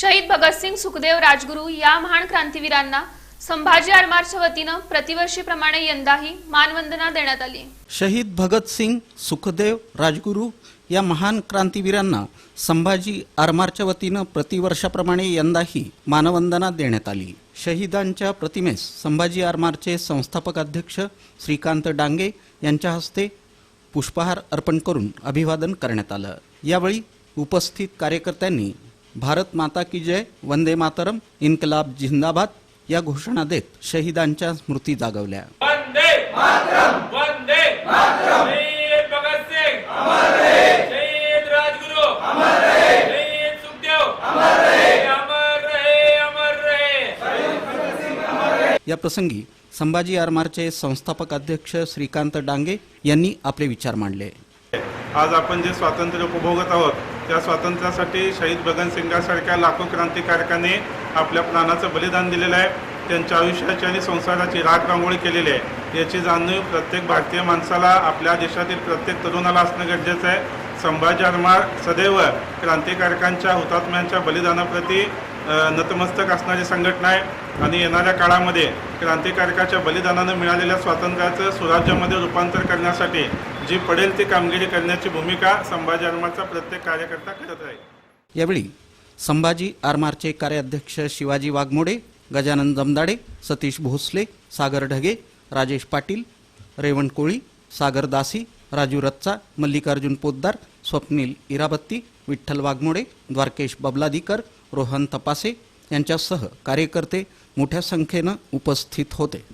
शहीद भगतसिंग सुखदेव राजगुरू या महान क्रांतीवीरांना संभाजी आरमारच्या वतीनं प्रतिवर्षीप्रमाणे यंदाही मानवंदना देण्यात आली. शहीद भगतसिंग सुखदेव राजगुरू या महान क्रांतीवीरांना संभाजी आरमारच्या वतीनं प्रतिवर्षाप्रमाणे यंदाही मानवंदना देण्यात आली. शहीदांच्या प्रतिमेस संभाजी आरमारचे संस्थापक अध्यक्ष श्रीकांत डांगे यांच्या हस्ते पुष्पहार अर्पण करून अभिवादन करण्यात आलं. यावेळी उपस्थित कार्यकर्त्यांनी भारत माता की जय वंदे मातरम इन्कलाब जिंदाबाद या घोषणा देत शहीदांच्या स्मृती जागवल्या. वंदे मातरम! वंदे मातरम! शहीद भगत सिंग! अमर रहे! शहीद राजगुरु! अमर रहे! शहीद सुखदेव! अमर रहे! अमर रहे! अमर रहे! या प्रसंगी संभाजी आरमारचे संस्थापक अध्यक्ष श्रीकांत डांगे यांनी आपले विचार मांडले. आज आपण जे स्वातंत्र्य उपभोगत आहोत त्या स्वातंत्र्यासाठी शहीद भगतसिंगासारख्या लाखो क्रांतिकारकांनी आपल्या प्राणाचं बलिदान दिलेलं आहे त्यांच्या आयुष्याची आणि संसाराची राख रांगोळी केलेली आहे. याची जाणीव प्रत्येक भारतीय माणसाला आपल्या देशातील प्रत्येक तरुणाला असणं गरजेचं आहे. संभाजी आरमार सदैव क्रांतिकारकांच्या हुतात्म्यांच्या बलिदानाप्रती नतमस्तक असणारी संघटना आहे. आणि येणाऱ्या काळामध्ये क्रांतिकारकाच्या बलिदानानं मिळालेल्या स्वातंत्र्याचं सुराज्यामध्ये रूपांतर करण्यासाठी जी पडेल ती कामगिरी करण्याची भूमिका संभाजी आरमारचा प्रत्येक कार्यकर्ता करत राहील यावेळी संभाजी आरमारचे कार्याध्यक्ष शिवाजी वाघमोडे गजानन जमदाडे सतीश भोसले सागर ढगे राजेश पाटील रेवण कोळी सागर दासी राजू रच्चा मल्लिकार्जुन पोद्दार स्वप्नील इराबत्ती विठ्ठल वाघमोडे द्वारकेश बबलादीकर रोहन तपासे यांच्यासह कार्यकर्ते मोठ्या संख्येनं उपस्थित होते.